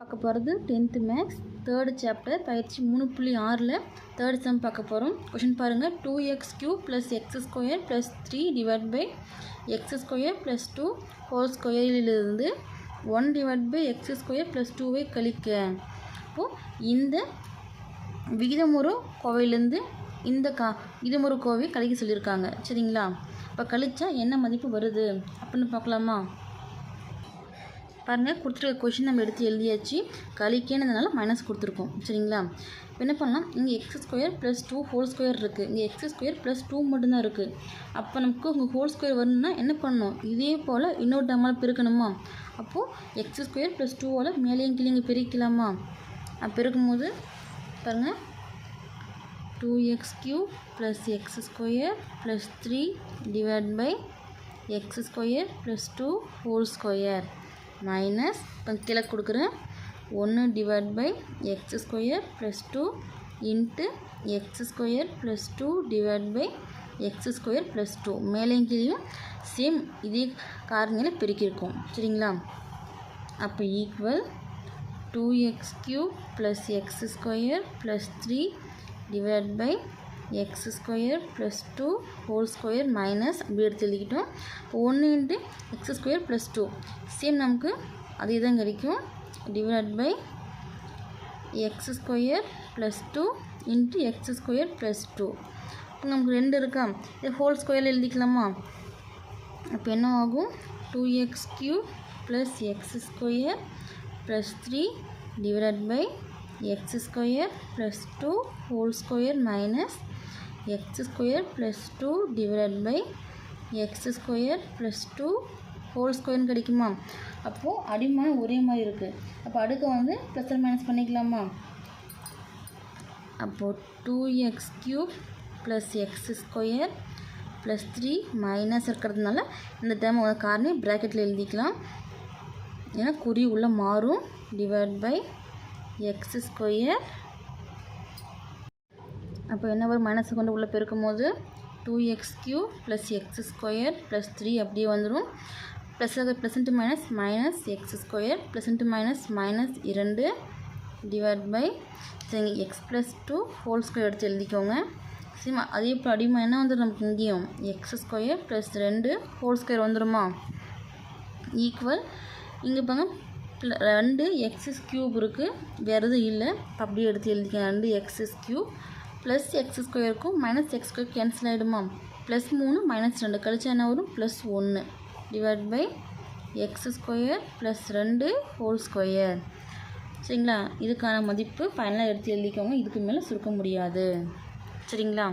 பார்க்க போகிறது tenth maths third chapter பயிற்சி மூணு புள்ளி ஆறில் தேர்ட் செம் பார்க்க போகிறோம் கொஷின் பாருங்கள் two x cube plus x square plus three divide by x square plus two whole ஸ்கொயரிலிருந்து one divide by x square plus டூவை கழிக்க. அப்போது இந்த விகிதமுறு கோவையிலேருந்து இந்த கா விகிதமுறு கோவை கழிக்க சொல்லியிருக்காங்க. சரிங்களா? இப்போ கழித்தா என்ன மதிப்பு வருது? அப்படின்னு பார்க்கலாமா? பாருங்கள் கொடுத்துருக்க கொஷின் நம்ம எடுத்து எழுதியாச்சு. கழிக்கேனதுனால மைனஸ் கொடுத்துருக்கோம். சரிங்களா? இப்போ என்ன பண்ணலாம்? இங்கே x square plus two whole square இருக்குது இங்கே எக்ஸ் ஸ்கொயர் ப்ளஸ் டூ மட்டும்தான் இருக்குது அப்போ நமக்கு உங்கள் ஹோல் ஸ்கொயர் வரணும்னா என்ன பண்ணணும்? இதே போல் இன்னொரு டம்மால் பெருக்கணுமா? அப்போது எக்ஸ் ஸ்கொயர் ப்ளஸ் டூவால் மேலேயும் கீழே பெருக்கலாமா அப்போ பெருக்கும்போது பாருங்கள் two x cube plus x square plus three divide by x square plus two whole square minus இப்போ கீழே கொடுக்குறேன். ஒன்று divide by x square plus two into x square plus two divide by x square plus two மேலேயும் கீழேயும் same இதே காரணியில் பெருக்கியிருக்கோம். சரிங்களா? அப்போ equal to x cube plus x square plus three divide by x square plus two whole square minus அப்படி எடுத்து எழுதிக்கிட்டோம். இப்போ ஒன்று into x square plus two. Same நமக்கு அதே தான் கிடைக்கும். Divide by x square plus two into x square plus two. இப்போ நமக்கு ரெண்டு இருக்கா? இது ஹோல் ஸ்கொயரில் எழுதிக்கலாமா? அப்போ என்ன ஆகும்? Two x cube plus x square plus three divide by x square plus two whole square minus x square plus two divide by x square plus two whole ஸ்கொயர்னு கிடைக்குமா? அப்போது அடிமானம் ஒரே மாதிரி இருக்குது அப்போ அடுக்க வந்து ப்ளஸ் மைனஸ் பண்ணிக்கலாமா? அப்போது two x cube plus x square plus three minus இருக்கிறதுனால இந்த டைம் காரணி ப்ராக்கெட்டில் எழுதிக்கலாம். ஏன்னா குறி உள்ளே மாறும். டிவைட் பை எக்ஸ் ஸ்கொயர் அப்போ என்ன வரும்? மைனஸ் கொண்டு உள்ளே பெருக்கும் போது two x cube plus x square plus three அப்படியே வந்துடும் plus plus into minus minus x square plus into minus minus இரண்டு டிவைட் பை சரி x plus two whole square எடுத்து எழுதிக்கோங்க. சேம் அதே இப்போ அடிமா என்ன வந்துடும் நமக்கு இங்கேயும்? எக்ஸ் ஸ்கொயர் ப்ளஸ் ரெண்டு ஹோல் ஸ்கொயர் வந்துடுமா ஈக்குவல் இங்கே பாருங்க ரெண்டு எக்ஸஸ் க்யூப் இருக்குது வேறு எதுவும் இல்லை. அப்படியே எடுத்து எழுதிக்கலாம் ரெண்டு எக்ஸஸ் க்யூப் ப்ளஸ் எக்ஸ் ஸ்கொயருக்கும் மைனஸ் எக்ஸ் ஸ்கொயர் கேன்சல் ஆகிடுமா ப்ளஸ் மூணு மைனஸ் ரெண்டு. கழிச்சா என்ன வரும்? ப்ளஸ் ஒன்று divide by x square plus ரெண்டு ஹோல் ஸ்கொயர் சரிங்களா? இதுக்கான மதிப்பு ஃபைனலாக எடுத்து எழுதிக்கோங்க. இதுக்கு மேலே சுருக்க முடியாது. சரிங்களா?